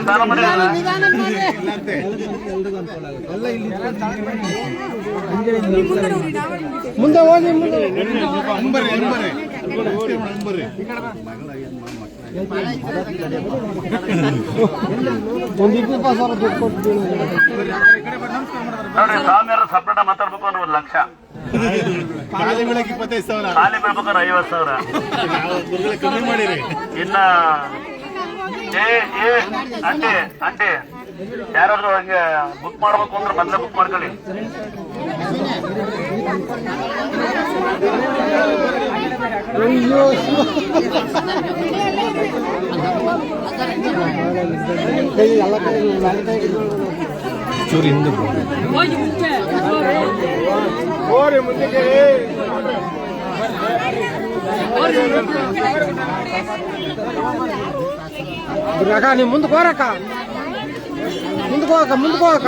ಸ್ನಾನ ಮಾಡಿರಲ್ಲ ಮುಂದೆ ಹೋಗಿ ಮುಂದೆ ಸಾವಿರ ದುಡ್ಡು ಕೊಟ್ಟು ನೋಡಿ ಸಾವಿರ ಸಪ್ರೇಟ ಮಾತಾಡ್ಬೇಕು ಅನ್ನೋ ಒಂದು ಲಕ್ಷ ಖಾಲಿ ಬೆಳಗ್ಗೆ ಇಪ್ಪತ್ತೈದು ಸಾವಿರ. ಖಾಲಿ ಬೀಳ್ಬೇಕಾದ್ರೆ ಐವತ್ತು ಸಾವಿರ. ಕಮ್ಮಿ ಮಾಡಿರಿ ಇನ್ನ ಏ ಏ ಆಂಟಿ ಆಂಟಿ ಯಾರಾದ್ರೂ ಹಂಗೆ ಬುಕ್ ಮಾಡ್ಬೇಕು ಅಂದ್ರೆ ಮೊದಲೇ ಬುಕ್ ಮಾಡ್ಕೊಳ್ಳಿ. ಚೂರು ಹಿಂದೆ ಹೋರಿ ಮುಂದಕ್ಕೆ ಅಕ್ಕ ನೀವು ಮುಂದಕ್ಕೆ ಹೋರಕ್ಕ ಮುಂದಕ್ಕೆ ಹೋಗಕ್ಕ ಮುಂದಕ್ಕೆ ಹೋಗಕ್ಕ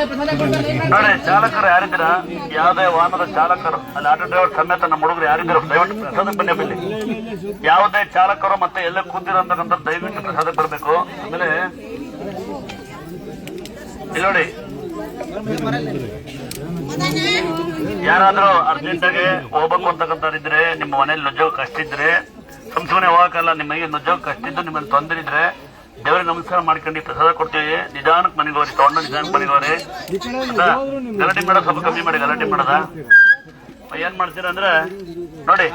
ನೋಡಿ ಚಾಲಕರು ಯಾರಿದ್ದೀರ? ಯಾವುದೇ ವಾಹನದ ಚಾಲಕರು, ಅಲ್ಲಿ ಆಟೋ ಡ್ರೈವರ್ ಸಮೇತ ನಮ್ಮ ಹುಡುಗರು ಯಾರಿದ್ದೀರ? ದಯವಿಟ್ಟು ಪ್ರಸಾದ ಬನ್ನಿ ಯಾವುದೇ ಚಾಲಕರು ಮತ್ತೆ ಎಲ್ಲ ಕೂತಿರೋಂತಕ್ಕಂಥ ದಯವಿಟ್ಟು ಪ್ರಸಾದ ಬರಬೇಕು. ಆಮೇಲೆ, ಇಲ್ಲಿ ನೋಡಿ. ಯಾರಾದ್ರೂ ಅರ್ಜೆಂಟ್ ಆಗಿ ಹೋಗ್ಬೇಕು ಅಂತಕ್ಕಂಥವ್ರಿದ್ರೆ ನಿಮ್ಮ ಮನೇಲಿ ನುಜ್ಜೋಗ ಕಷ್ಟ ಇದ್ರೆ ಸುಮ್ ಸುಮ್ಮನೆ ಹೋಗಕ್ಕಲ್ಲ ನಿಮಗೆ ನುಜ್ಜೋಗ ಕಷ್ಟ ಇದ್ದು ನಿಮ್ಮಲ್ಲಿ ತೊಂದರೆ ಇದ್ರೆ ದೇವರಿಗೆ ನಮಸ್ಕಾರ ಮಾಡ್ಕೊಂಡು ಪ್ರಸಾದ ಕೊಡ್ತೀವಿ. ನಿಧಾನಕ್ಕೆ ಮನೆಗೋರಿ, ತಗೊಂಡ ನಿಧಾನಕ್ಕೆ ಮನೆಗೋರಿ? ಗಲಾಟೆ ಮಾಡೋದು ಸ್ವಲ್ಪ ಕಮ್ಮಿ ಮಾಡಿ, ಗಲಾಟೆ ಮಾಡೋದ? ಏನ್ ಮಾಡ್ತೀರಾ ಅಂದ್ರೆ, ನೋಡಿ,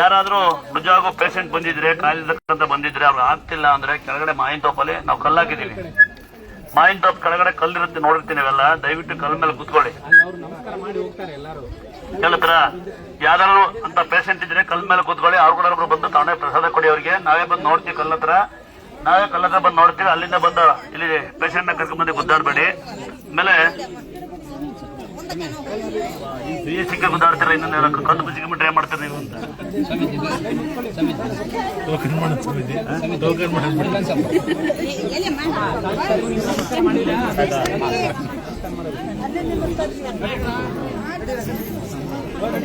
ಯಾರಾದ್ರೂ ನಿಜವಾಗೂ ಪೇಷಂಟ್ ಬಂದಿದ್ರೆ ಕಾಲಿರ್ತಕ್ಕಂಥ ಬಂದಿದ್ರೆ, ಅವ್ರು ಆಗ್ತಿಲ್ಲ ಅಂದ್ರೆ ಕೆಳಗಡೆ ಮಾಯಿನ ತೋಪಲ್ಲಿ ನಾವು ಕಲ್ಲಾಕಿದೀವಿ ಮಾಯಿನ ತೋಪ್ ಕೆಳಗಡೆ ಕಲ್ಲಿರುತ್ತೆ ನೋಡಿರ್ತೀನಿ ನಾವೆಲ್ಲ. ದಯವಿಟ್ಟು ಕಲ್ ಮೇಲೆ ಕೂತ್ಕೊಳ್ಳಿ. ಕೇಳತ್ರ ಯಾರು ಅಂತ ಪೇಷಂಟ್ ಇದ್ರೆ ಕಲ್ ಮೇಲೆ ಕೂತ್ಕೊಳ್ಳಿ. ಅವ್ರು ಕೂಡ ಬಂದು ತಾವೇ ಪ್ರಸಾದ ಕೊಡಿ ಅವ್ರಿಗೆ. ನಾವೇ ಬಂದು ನೋಡ್ತೀವಿ ಕಲ್ ಹತ್ರ ನಾವೇ ಕಲ್ಲತ್ರ ಬಂದು ನೋಡ್ತೀವಿ, ಅಲ್ಲಿಂದ ಬಂದು ಇಲ್ಲಿ ಪೇಷಂಟ್ನ ಕರ್ಕೊಂಡ್ ಬಂದು ಗುದ್ದಾಡ್ಬೇಡಿ. ಆಮೇಲೆ ಸಿಕ್ಕ ಗುದ್ದಾಡ್ತೀರ ಇನ್ನೊಂದು ಕದ್ದು ಬಿಸಿಗೆ ಟ್ರೈ ಮಾಡ್ತಾರೆ ನೀವು ಅಂತ?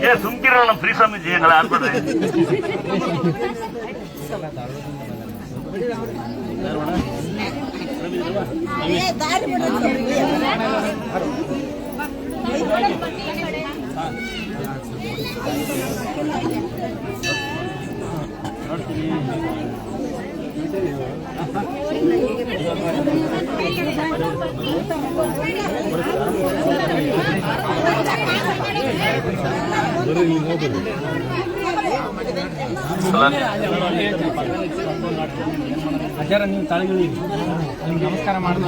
ಏ ಸುಮ್ಕಿರೋ ನಮ್ಮ ಫ್ರೀ ಸ್ವಾಮೀಜಿ, ಹಂಗಲ್ಲ ಆಡ್ಬೇಡ್ರಿ ದಾರಿ ಅಜ್ಜಾರ ನೀವು ತಾಳಿಗಳು ನಮಸ್ಕಾರ ಮಾಡೋಣ